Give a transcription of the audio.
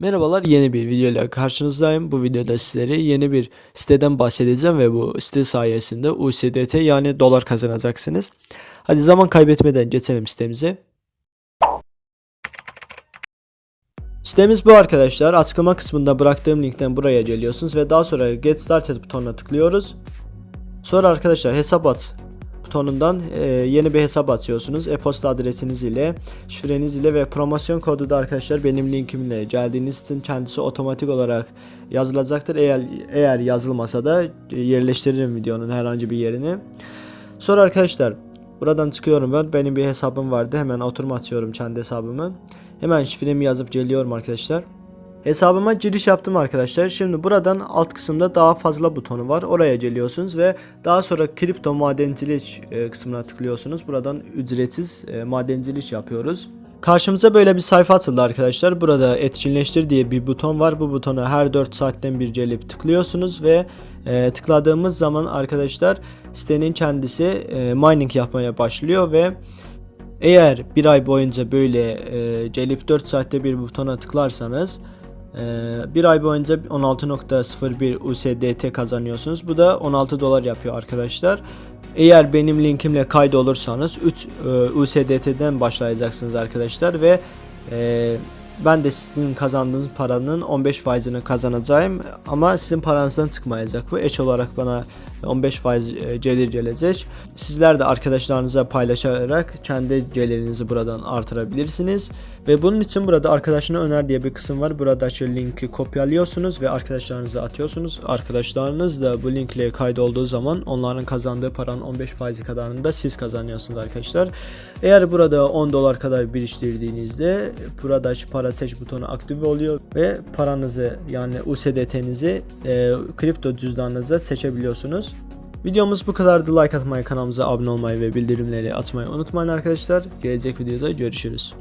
Merhabalar yeni bir videoyla karşınızdayım. Bu videoda sizlere yeni bir siteden bahsedeceğim ve bu site sayesinde USDT yani dolar kazanacaksınız. Hadi zaman kaybetmeden geçelim sitemize. Sitemiz bu arkadaşlar. Açıklama kısmında bıraktığım linkten buraya geliyorsunuz ve daha sonra Get Started butonuna tıklıyoruz. Sonra arkadaşlar hesap at butonundan e, yeni bir hesap atıyorsunuz. E-posta adresiniz ile, şifreniz ile ve promosyon kodu da arkadaşlar benim linkimle geldiğiniz için kendisi otomatik olarak yazılacaktır. Eğer eğer yazılmasa da e, yerleştiririm videonun herhangi bir yerini. Sonra arkadaşlar buradan çıkıyorum ben. Benim bir hesabım vardı. Hemen oturma atıyorum kendi hesabımı. Hemen şifremi yazıp geliyorum arkadaşlar. Hesabıma giriş yaptım arkadaşlar. Şimdi buradan alt kısımda daha fazla butonu var. Oraya geliyorsunuz ve daha sonra kripto madencilik e, kısmına tıklıyorsunuz. Buradan ücretsiz e, madencilik yapıyoruz. Karşımıza böyle bir sayfa açıldı arkadaşlar. Burada etkinleştir diye bir buton var. Bu butona her 4 saatten bir gelip tıklıyorsunuz ve e, tıkladığımız zaman arkadaşlar sitenin kendisi e, mining yapmaya başlıyor ve eğer bir ay boyunca böyle e, gelip 4 saatte bir butona tıklarsanız bir ay boyunca 16.01 USDT kazanıyorsunuz. Bu da 16 dolar yapıyor arkadaşlar. Eğer benim linkimle kaydolursanız 3 e, USDT'den başlayacaksınız arkadaşlar ve e, ben de sizin kazandığınız paranın 15 faizini kazanacağım ama sizin paranızdan çıkmayacak bu. Eş olarak bana 15 faiz e, gelir gelecek. Sizler de arkadaşlarınıza paylaşarak kendi gelirinizi buradan artırabilirsiniz. Ve bunun için burada arkadaşına öner diye bir kısım var. Buradaki linki kopyalıyorsunuz ve arkadaşlarınıza atıyorsunuz. Arkadaşlarınız da bu linkle kaydolduğu zaman onların kazandığı paranın 15 faizi kadarını da siz kazanıyorsunuz arkadaşlar. Eğer burada 10 dolar kadar biriktirdiğinizde buradaki para seç butonu aktif oluyor ve paranızı yani USDT'nizi e, kripto cüzdanınıza seçebiliyorsunuz. Videomuz bu kadardı. Like atmayı, kanalımıza abone olmayı ve bildirimleri atmayı unutmayın arkadaşlar. Gelecek videoda görüşürüz.